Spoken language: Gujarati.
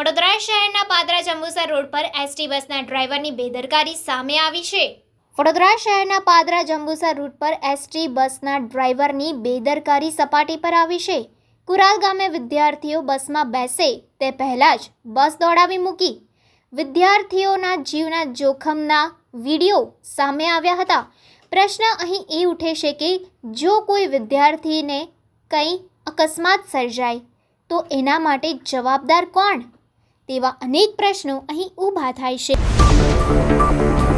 વડોદરા શહેરના પાદરા જંબુસર રોડ પર એસટી બસના ડ્રાઈવરની બેદરકારી સામે આવી છે. વડોદરા શહેરના પાદરા જંબુસર રૂટ પર એસટી બસના ડ્રાઈવરની બેદરકારી સપાટી પર આવી છે. કુરાલ ગામે વિદ્યાર્થીઓ બસમાં બેસે તે પહેલાં જ બસ દોડાવી મૂકી. વિદ્યાર્થીઓના જીવના જોખમના વીડિયો સામે આવ્યા હતા. પ્રશ્ન અહીં એ ઉઠે છે કે જો કોઈ વિદ્યાર્થીને કંઈ અકસ્માત સર્જાય, તો એના માટે જવાબદાર કોણ? તેવા અનેક પ્રશ્નો અહીં ઊભા થાય છે.